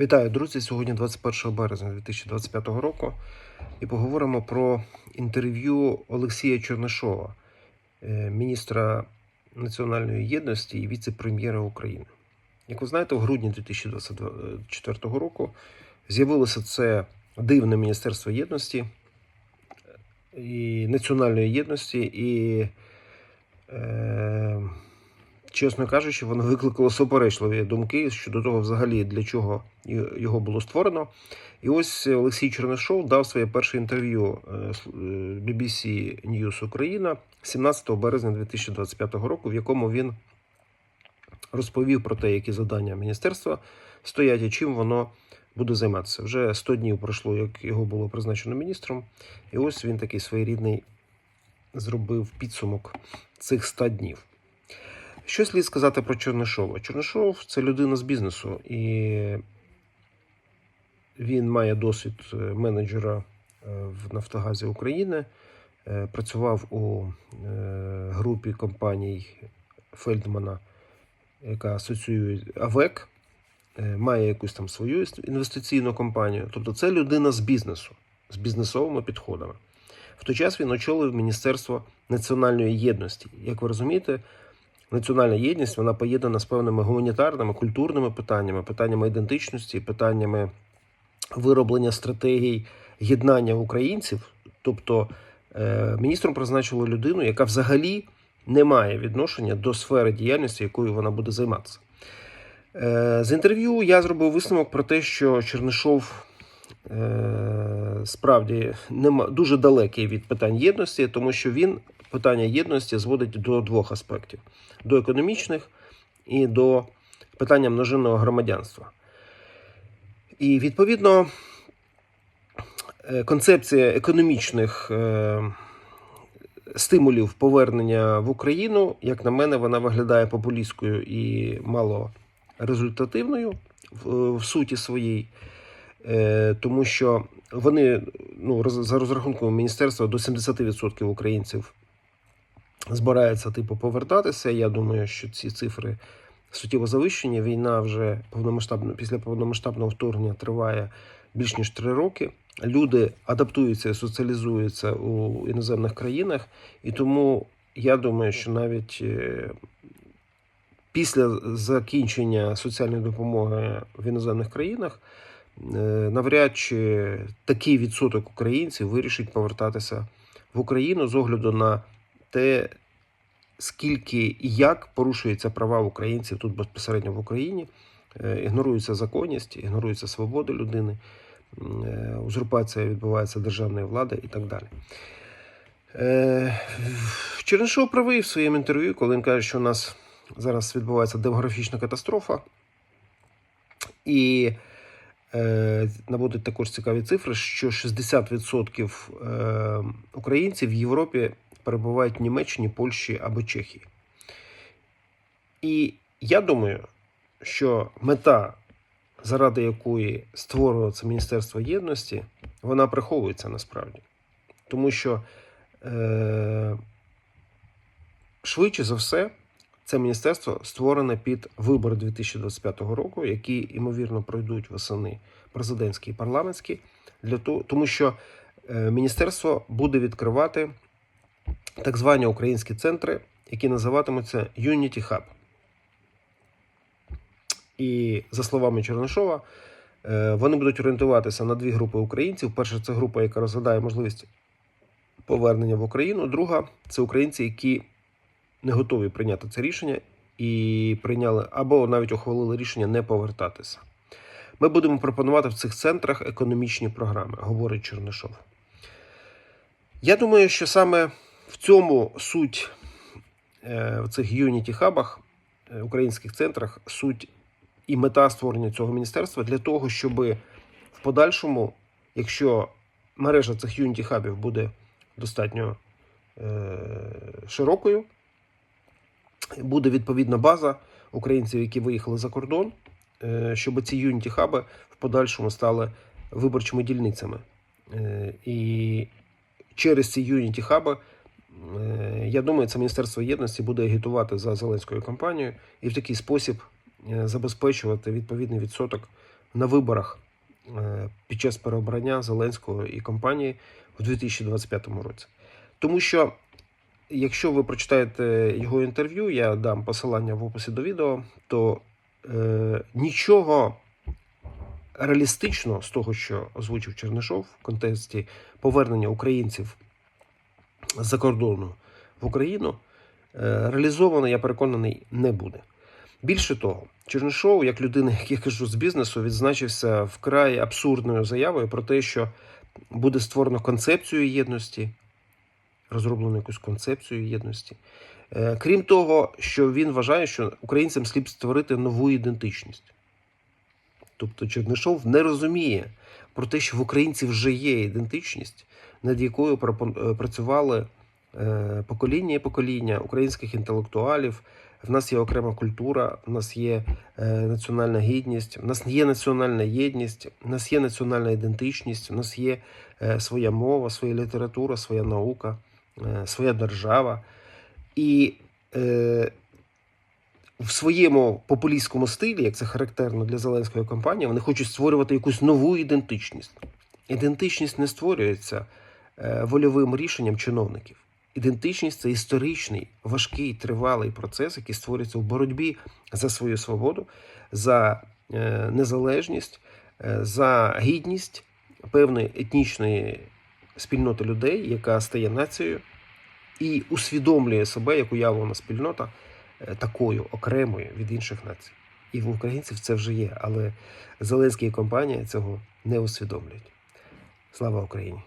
Вітаю, друзі! Сьогодні 21 березня 2025 року і поговоримо про інтерв'ю Олексія Чернишова, е, міністра національної єдності і віце-прем'єра України. Як ви знаєте, в грудні 2024 року з'явилося це дивне Міністерство єдності і національної єдності, і, е, чесно кажучи, воно викликало суперечливі думки щодо того, взагалі для чого його було створено. І ось Олексій Чернишов дав своє перше інтерв'ю е, е, BBC News Україна 17 березня 2025 року, в якому він розповів про те, які завдання міністерства стоять і чим воно буде займатися. Вже 100 днів пройшло, як його було призначено міністром, і ось він такий своєрідний зробив підсумок цих 100 днів. Що слід сказати про Чернишова? Чернишов це людина з бізнесу, і він має досвід е, менеджера е, в Нафтогазі України, е, працював у групі компаній Фельдмана, яка асоціює АВЕК, має якусь там свою інвестиційну компанію. Тобто це людина з бізнесу, з бізнесовими підходами. В той час він очолив Міністерство національної єдності. Як ви розумієте, національна єдність вона поєднана з певними гуманітарними, культурними питаннями, питаннями ідентичності, питаннями вироблення стратегій єднання українців. Тобто е, міністром призначили людину, яка взагалі не має відношення до сфери діяльності, якою вона буде займатися. Е, З інтерв'ю я зробив висновок про те, що Чернишов е, справді нема, дуже далекий від питань єдності, тому що він питання єдності зводить до двох аспектів: до економічних і до питання множинного громадянства. І відповідно е, концепція економічних е, стимулів повернення в Україну, як на мене, вона виглядає популістською і мало результативною в, в суті своїй, Е, тому що вони ну, за розрахунком міністерства до 70% українців збираються типу повертатися. Я думаю, що ці цифри суттєво завищені. Війна вже повномасштабно після повномасштабного вторгнення триває більш ніж три роки. Люди адаптуються і соціалізуються у іноземних країнах, і тому я думаю, що навіть е, після закінчення соціальної допомоги в іноземних країнах е, навряд чи такий відсоток українців вирішить повертатися в Україну з огляду на те, скільки і як порушуються права українців тут безпосередньо в Україні, Е, ігнорується законність, ігнорується свобода людини, е, узурпація відбувається державної влади і так далі. Е, Чернишов правий в своєму інтерв'ю, коли він каже, що у нас зараз відбувається демографічна катастрофа. І е, наводить також цікаві цифри, що 60% е, українців в Європі перебувають в Німеччині, Польщі або Чехії. І я думаю, що мета, заради якої це Міністерство єдності, вона приховується насправді. Тому що е, швидше за все, це міністерство створене під вибори 2025 року, які ймовірно пройдуть восени президентські і парламентські, для того, тому що е, міністерство буде відкривати так звані українські центри, які називатимуться Unity Hub. І за словами Чернишова, е, вони будуть орієнтуватися на дві групи українців. Перша це група, яка розглядає можливість повернення в Україну. Друга це українці, які не готові прийняти це рішення і прийняли або навіть ухвалили рішення не повертатися. Ми будемо пропонувати в цих центрах економічні програми, говорить Чернишов. Я думаю, що саме в цьому суть е, в цих юніті хабах, е, українських центрах, суть і мета створення цього міністерства для того, щоб в подальшому, якщо мережа цих юніті хабів буде достатньо е, широкою, буде відповідна база українців, які виїхали за кордон, щоб ці юніті хаби в подальшому стали виборчими дільницями. І через ці юніті хаби, е, я думаю, це Міністерство єдності буде агітувати за Зеленською кампанією і в такий спосіб е, забезпечувати відповідний відсоток на виборах е, під час переобрання Зеленського і компанії у 2025 році. Тому що, якщо ви прочитаєте його інтерв'ю, я дам посилання в описі до відео, то е, нічого реалістичного з того, що озвучив Чернишов в контексті повернення українців з-за кордону в Україну, е, реалізовано, я переконаний, не буде. Більше того, Чернишов, як людина, як я кажу, з бізнесу, відзначився вкрай абсурдною заявою про те, що буде створено концепцію єдності, розроблено якусь концепцію єдності. Е, Крім того, що він вважає, що українцям слід створити нову ідентичність. Тобто Чернишов не розуміє про те, що в українців вже є ідентичність, над якою е, працювали е, покоління і покоління українських інтелектуалів. В нас є окрема культура, в нас є е, національна гідність, в нас є національна єдність, в нас є національна ідентичність, в нас є своя мова, своя література, своя наука, своя держава. І в своєму популістському стилі, як це характерно для зеленської кампанії, вони хочуть створювати якусь нову ідентичність. Ідентичність не створюється е, вольовим рішенням чиновників. Ідентичність це історичний, важкий, тривалий процес, який створюється в боротьбі за свою свободу, за е, незалежність, е, за гідність певної етнічної спільноти людей, яка стає нацією і усвідомлює себе як уявлена спільнота такою окремою від інших націй. І в українців це вже є, але Зеленський і компанія цього не усвідомлюють. Слава Україні!